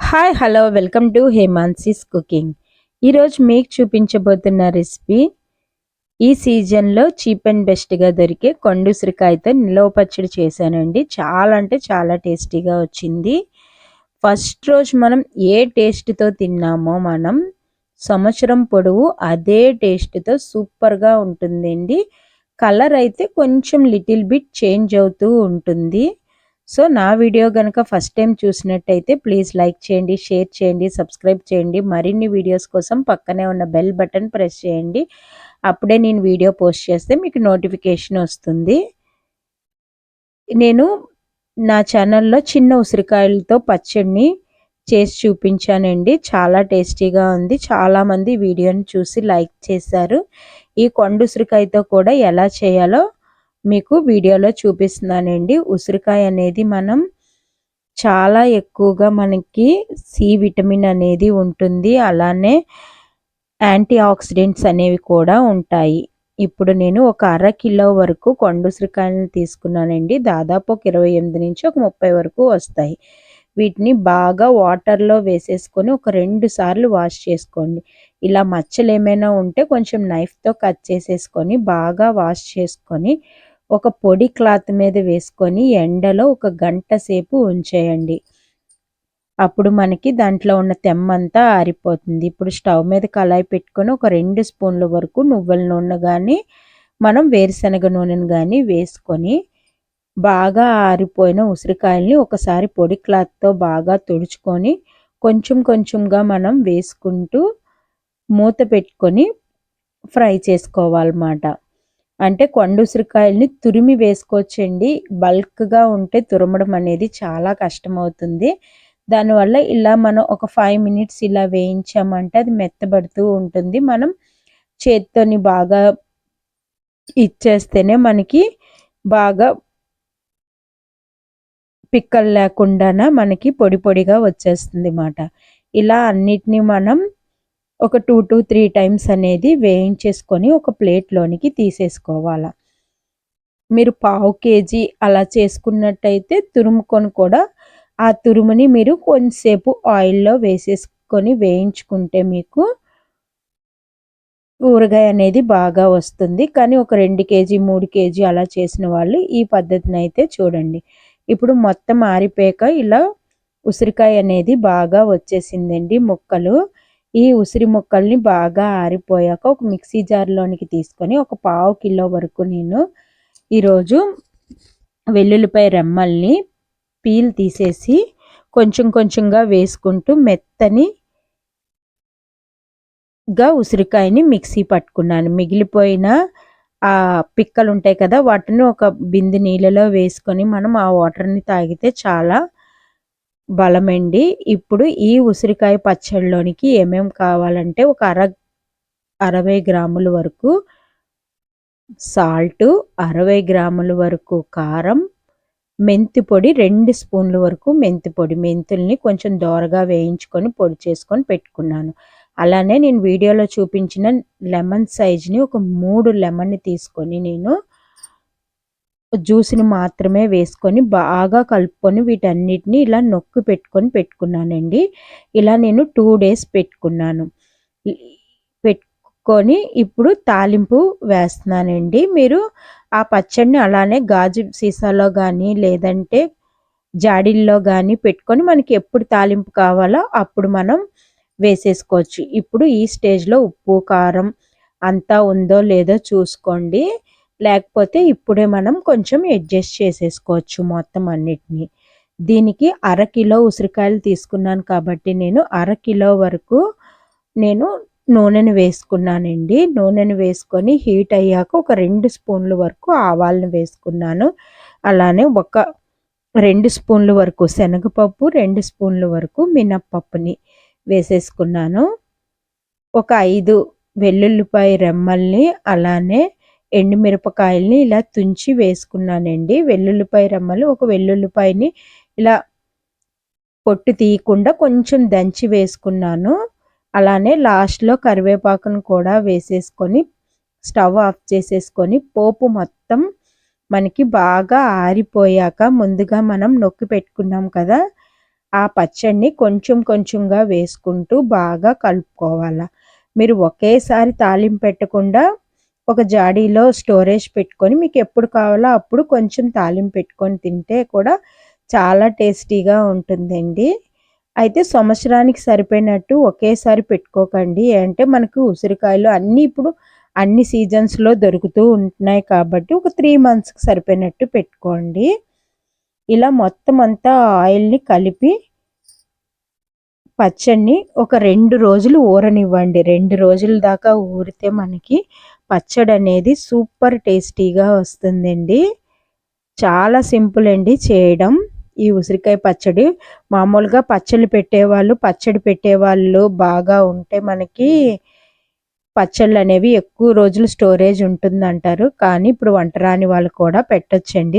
Hi hello welcome to Hemansi's cooking. ఈరోజు మీకు చూపించబోతున్న recipe ఈ సీజన్లో చీప్ అండ్ బెస్ట్గా దొరికే కొండుసిరికాయతో నిలవ పచ్చడి చేశానండి. చాలా అంటే చాలా టేస్టీగా వచ్చింది. ఫస్ట్ రోజు మనం ఏ టేస్ట్తో తిన్నామో మనం సంవత్సరం పొడవు అదే టేస్ట్తో సూపర్గా ఉంటుందండి. కలర్ అయితే కొంచెం లిటిల్ బిట్ చేంజ్ అవుతూ ఉంటుంది. సో నా వీడియో కనుక ఫస్ట్ టైం చూసినట్టయితే ప్లీజ్ లైక్ చేయండి షేర్ చేయండి సబ్స్క్రైబ్ చేయండి. మరిన్ని వీడియోస్ కోసం పక్కనే ఉన్న బెల్ బటన్ ప్రెస్ చేయండి. అప్పుడే నేను వీడియో పోస్ట్ చేస్తే మీకు నోటిఫికేషన్ వస్తుంది. నేను నా ఛానల్లో చిన్న ఉసిరికాయలతో పచ్చడిని చేసి చూపించానండి. చాలా టేస్టీగా ఉంది. చాలామంది వీడియోని చూసి లైక్ చేశారు. ఈ కొండ ఉసిరికాయతో కూడా ఎలా చేయాలో మీకు వీడియోలో చూపిస్తున్నానండి. ఉసిరికాయ అనేది మనం చాలా ఎక్కువగా మనకి సి విటమిన్ అనేది ఉంటుంది. అలానే యాంటీ ఆక్సిడెంట్స్ అనేవి కూడా ఉంటాయి. ఇప్పుడు నేను ఒక అర కిలో వరకు కొండుసిరికాయలను తీసుకున్నానండి. దాదాపు ఒక ఇరవై ఎనిమిది నుంచి ఒక ముప్పై వరకు వస్తాయి. వీటిని బాగా వాటర్లో వేసేసుకొని ఒక రెండు సార్లు వాష్ చేసుకోండి. ఇలా మచ్చలు ఏమైనా ఉంటే కొంచెం నైఫ్తో కట్ చేసేసుకొని బాగా వాష్ చేసుకొని ఒక పొడి క్లాత్ మీద వేసుకొని ఎండలో ఒక గంట సేపు ఉంచేయండి. అప్పుడు మనకి దాంట్లో ఉన్న తెమ్మంతా ఆరిపోతుంది. ఇప్పుడు స్టవ్ మీద కళాయి పెట్టుకొని ఒక రెండు స్పూన్ల వరకు నువ్వుల నూనె కానీ మనం వేరుశనగ నూనెను కానీ వేసుకొని బాగా ఆరిపోయిన ఉసిరికాయల్ని ఒకసారి పొడి క్లాత్తో బాగా తుడుచుకొని కొంచెం కొంచెంగా మనం వేసుకుంటూ మూత పెట్టుకొని ఫ్రై చేసుకోవాలన్నమాట. అంటే కొండ ఉసిరికాయల్ని తురిమి వేసుకోవచ్చండి. బల్క్గా ఉంటే తురమడం అనేది చాలా కష్టమవుతుంది. దానివల్ల ఇలా మనం ఒక ఫైవ్ మినిట్స్ ఇలా వేయించామంటే అది మెత్తబడుతూ ఉంటుంది. మనం చేత్తోని బాగా ఇచ్చేస్తేనే మనకి బాగా పిక్కలు లేకుండా మనకి పొడి పొడిగా వచ్చేస్తుంది అన్నమాట ఇలా అన్నిటినీ మనం ఒక టూ టు త్రీ టైమ్స్ అనేది వేయించేసుకొని ఒక ప్లేట్లోనికి తీసేసుకోవాలి. మీరు పావు కేజీ అలా చేసుకున్నట్టయితే తురుముకొని కూడా ఆ తురుముని మీరు కొంచెంసేపు ఆయిల్లో వేసేసుకొని వేయించుకుంటే మీకు ఊరగాయ అనేది బాగా వస్తుంది. కానీ ఒక రెండు కేజీ మూడు కేజీ అలా చేసిన వాళ్ళు ఈ పద్ధతిని అయితే చూడండి. ఇప్పుడు మొత్తం ఆరిపోయాక ఇలా ఉసిరికాయ అనేది బాగా వచ్చేసిందండి. ముక్కలు ఈ ఉసిరి ముక్కల్ని బాగా ఆరిపోయాక ఒక మిక్సీ జార్లోనికి తీసుకొని ఒక పావు కిలో వరకు నేను ఈరోజు వెల్లుల్లిపాయ రెమ్మల్ని పీల్ తీసేసి కొంచెం కొంచెంగా వేసుకుంటూ మెత్తని గా ఉసిరికాయని మిక్సీ పట్టుకున్నాను. మిగిలిపోయిన ఆ పిక్కలు ఉంటాయి కదా వాటిని ఒక బిందె నీళ్ళలో వేసుకొని మనం ఆ వాటర్ని తాగితే చాలా బలమండి. ఇప్పుడు ఈ ఉసిరికాయ పచ్చడిలోనికి ఏమేం కావాలంటే ఒక అర అరవై గ్రాముల వరకు సాల్ట్ అరవై గ్రాముల వరకు కారం మెంతి పొడి రెండు స్పూన్ల వరకు మెంతి పొడి. మెంతుల్ని కొంచెం దోరగా వేయించుకొని పొడి చేసుకొని పెట్టుకున్నాను. అలానే నేను వీడియోలో చూపించిన లెమన్ సైజ్ని ఒక మూడు లెమన్ని తీసుకొని నేను జ్యూస్ని మాత్రమే వేసుకొని బాగా కలుపుకొని వీటన్నిటిని ఇలా నొక్కి పెట్టుకొని పెట్టుకున్నానండి. ఇలా నేను టూ డేస్ పెట్టుకున్నాను. పెట్టుకొని ఇప్పుడు తాలింపు వేస్తున్నానండి. మీరు ఆ పచ్చడిని అలానే గాజు సీసాలో కానీ లేదంటే జాడీల్లో కానీ పెట్టుకొని మనకి ఎప్పుడు తాలింపు కావాలో అప్పుడు మనం వేసేసుకోవచ్చు. ఇప్పుడు ఈ స్టేజ్లో ఉప్పు కారం అంతా ఉందో లేదో చూసుకోండి. లేకపోతే ఇప్పుడే మనం కొంచెం అడ్జస్ట్ చేసేసుకోవచ్చు మొత్తం అన్నిటినీ. దీనికి అర కిలో ఉసిరికాయలు తీసుకున్నాను కాబట్టి నేను అర కిలో వరకు నేను నూనెను వేసుకున్నానండి. నూనెను వేసుకొని హీట్ అయ్యాక ఒక రెండు స్పూన్ల వరకు ఆవాలను వేసుకున్నాను. అలానే ఒక రెండు స్పూన్ల వరకు శనగపప్పు రెండు స్పూన్ల వరకు మినప్పప్పుని వేసేసుకున్నాను. ఒక ఐదు వెల్లుల్లిపాయ రెమ్మల్ని అలానే ఎండుమిరపకాయల్ని ఇలా తుంచి వేసుకున్నానండి. వెల్లుల్లిపాయ రమ్మలు ఒక వెల్లుల్లిపాయని ఇలా పొట్టు తీయకుండా కొంచెం దంచి వేసుకున్నాను. అలానే లాస్ట్లో కరివేపాకును కూడా వేసేసుకొని స్టవ్ ఆఫ్ చేసేసుకొని పోపు మొత్తం మనకి బాగా ఆరిపోయాక ముందుగా మనం నొక్కి పెట్టుకున్నాం కదా ఆ పచ్చడిని కొంచెం కొంచెంగా వేసుకుంటూ బాగా కలుపుకోవాలి. మీరు ఒకేసారి తాలింపు పెట్టకుండా ఒక జాడీలో స్టోరేజ్ పెట్టుకొని మీకు ఎప్పుడు కావాలో అప్పుడు కొంచెం తాలింపు పెట్టుకొని తింటే కూడా చాలా టేస్టీగా ఉంటుందండి. అయితే సంవత్సరానికి సరిపోయినట్టు ఒకేసారి పెట్టుకోకండి. అంటే మనకు ఉసిరికాయలు అన్నీ ఇప్పుడు అన్ని సీజన్స్లో దొరుకుతూ ఉంటున్నాయి కాబట్టి ఒక త్రీ మంత్స్కి సరిపోయినట్టు పెట్టుకోండి. ఇలా మొత్తం అంతా ఆయిల్ని కలిపి పచ్చడిని ఒక రెండు రోజులు ఊరనివ్వండి. రెండు రోజుల దాకా ఊరితే మనకి పచ్చడి అనేది సూపర్ టేస్టీగా వస్తుందండి. చాలా సింపుల్ అండి చేయడం. ఈ ఉసిరికాయ పచ్చడి మామూలుగా పచ్చళ్ళు పెట్టేవాళ్ళు పచ్చడి పెట్టేవాళ్ళు బాగా ఉంటే మనకి పచ్చళ్ళు అనేవి ఎక్కువ రోజులు స్టోరేజ్ ఉంటుంది అంటారు కానీ ఇప్పుడు వంట రాని వాళ్ళు కూడా పెట్టొచ్చండి.